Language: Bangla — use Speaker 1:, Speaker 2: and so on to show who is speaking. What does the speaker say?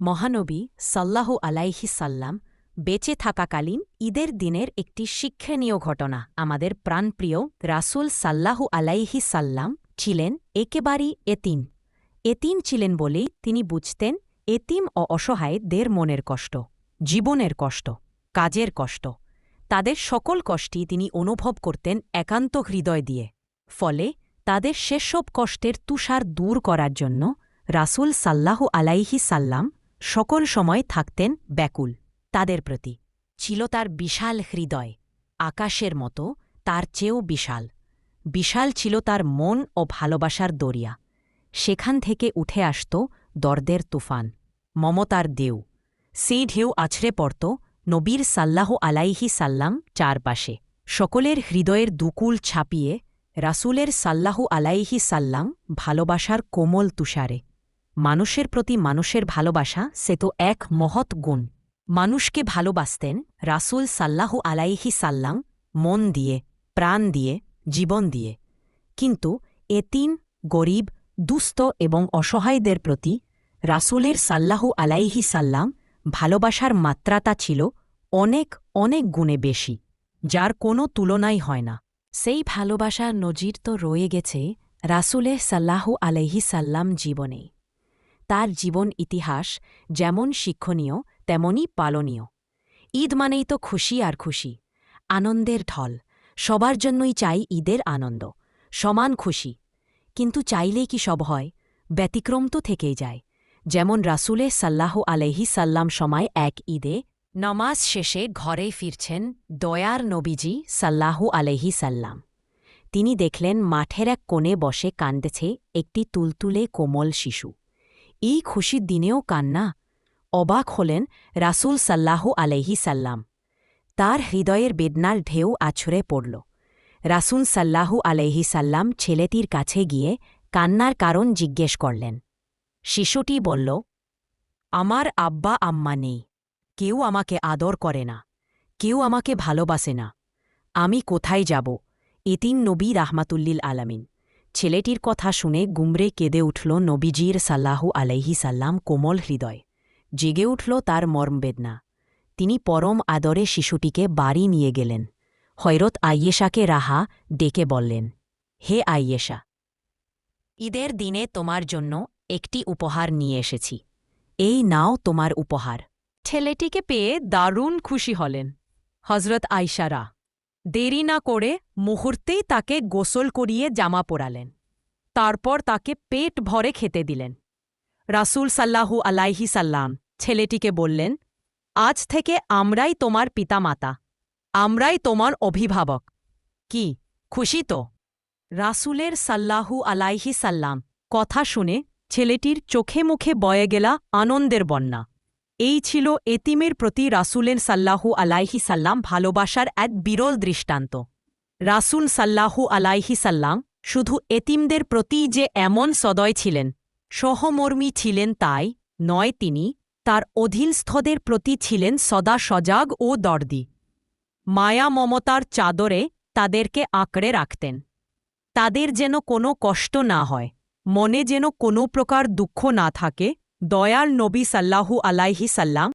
Speaker 1: মহানবী সাল্লাহু আলাইহি সাল্লাম বেঁচে থাকাকালীন ঈদের দিনের একটি শিক্ষণীয় ঘটনা। আমাদের প্রাণপ্রিয় রাসূল সাল্লাহু আলাইহি সাল্লাম ছিলেন একেবারেই এতিম। এতিম ছিলেন বলেই তিনি বুঝতেন এতিম ও অসহায়দের মনের কষ্ট, জীবনের কষ্ট, কাজের কষ্ট। তাদের সকল কষ্টই তিনি অনুভব করতেন একান্ত হৃদয় দিয়ে। ফলে তাদের সেসব কষ্টের তুষার দূর করার জন্য রাসূল সাল্লাহু আলাইহি সাল্লাম সকল সময় থাকতেন ব্যাকুল, তাদের প্রতি। ছিল তার বিশাল হৃদয়, আকাশের মতো, তার চেয়েও বিশাল। বিশাল ছিল তার মন ও ভালোবাসার দরিয়া। সেখান থেকে উঠে আসত দর্দের তুফান, মমতার দেউ সেই ঢেউ আছড়ে পড়ত নবীর সাল্লাহ আলাইহি সাল্লাম চারপাশে। সকলের হৃদয়ের দুকুল ছাপিয়ে রাসূলের সাল্লাহু আলাইহি সাল্লাম ভালোবাসার কোমল তুষারে মানুষের প্রতি মানুষের ভালোবাসা, সে তো এক মহৎ গুণ। মানুষকে ভালোবাসতেন রাসূল সাল্লাহু আলাইহি সাল্লাম, মন দিয়ে, প্রাণ দিয়ে, জীবন দিয়ে। কিন্তু এতিম গরিব, দুস্থ এবং অসহায়দের প্রতি রাসূলের সাল্লাহু আলাইহি সাল্লাম ভালোবাসার মাত্রাটা ছিল অনেক অনেক গুণে বেশি, যার কোনো তুলনাই হয় না। সেই ভালোবাসার নজির তো রয়ে গেছে রাসূলের সাল্লাহু আলাইহি সাল্লাম জীবনে তার জীবন ইতিহাস যেমন শিক্ষণীয়, তেমনই পালনীয়। ঈদ মানেই তো খুশি আর খুশি, আনন্দের ঢল। সবার জন্যই চাই ঈদের আনন্দ, সমান খুশি। কিন্তু চাইলেই কি সব হয়? ব্যতিক্রম তো থেকেই যায়। যেমন রাসূলে সাল্লাহ আলহি সাল্লাম সময় এক ঈদে নমাজ শেষে ঘরে ফিরছেন দয়ার নবীজি সাল্লাহু আলহি সাল্লাম। তিনি দেখলেন মাঠের এক কোণে বসে কান্দেছে একটি তুলতুলে কোমল শিশু। এই খুশির দিনেও কান্না। অবাক হলেন রাসূল সাল্লাহু আলহি সাল্লাম। তার হৃদয়ের বেদনার ঢেউ আছড়ে পড়ল। রাসূল সাল্লাহু আলহি সাল্লাম ছেলেটির কাছে গিয়ে কান্নার কারণ জিজ্ঞেস করলেন। শিশুটি বলল, আমার আব্বা আম্মা নেই। কেউ আমাকে আদর করে না। কেউ আমাকে ভালোবাসে না। আমি কোথায় যাব? এতিন নবী রাহমাতুল্লিল আলামিন। ছেলেটির কথা শুনে গুমরে কেঁদে উঠল নবীজির সাল্লাহু আলাইহি সাল্লাম কোমল হৃদয়। জেগে উঠল তার মর্মবেদনা তিনি পরম আদরে শিশুটিকে বাড়ি নিয়ে গেলেন। হৈরত আইয়েশাকে রাহা ডেকে বললেন, হে আইয়েশা ঈদের দিনে তোমার জন্য একটি উপহার নিয়ে এসেছি। এই নাও তোমার উপহার। ছেলেটিকে পেয়ে দারুণ খুশি হলেন। হজরত আইসারা দেরি না করে মুহূর্তেই তাকে গোসল করিয়ে জামা পরালেন। তারপর তাকে পেট ভরে খেতে দিলেন। রাসূল সাল্লাহু আলাইহি সাল্লাম ছেলেটিকে বললেন, আজ থেকে আমরাই তোমার পিতামাতা, আমরাই তোমার অভিভাবক। কি, খুশি তো? রাসূলের সাল্লাহু আলাইহি সাল্লাম কথা শুনে ছেলেটির চোখে মুখে বয়ে গেলা আনন্দের বন্যা। এই ছিল এতিমের প্রতি রাসূলের সাল্লাহু আলাইহি সাল্লাম ভালোবাসার এক বিরল দৃষ্টান্ত। রাসূল সাল্লাহু আলাইহি সাল্লাম শুধু এতিমদের প্রতি যে এমন সদয় ছিলেন, সহমর্মী ছিলেন তাই নয় তিনি তার অধীনস্থদের প্রতি ছিলেন সদা সজাগ ও দর্দি। মায়া মমতার চাদরে তাদেরকে আঁকড়ে রাখতেন। তাদের যেন কোনো কষ্ট না হয়, মনে যেন কোনো প্রকার দুঃখ না থাকে দয়াল নবী সাল্লাহু আলাইহি সাল্লাম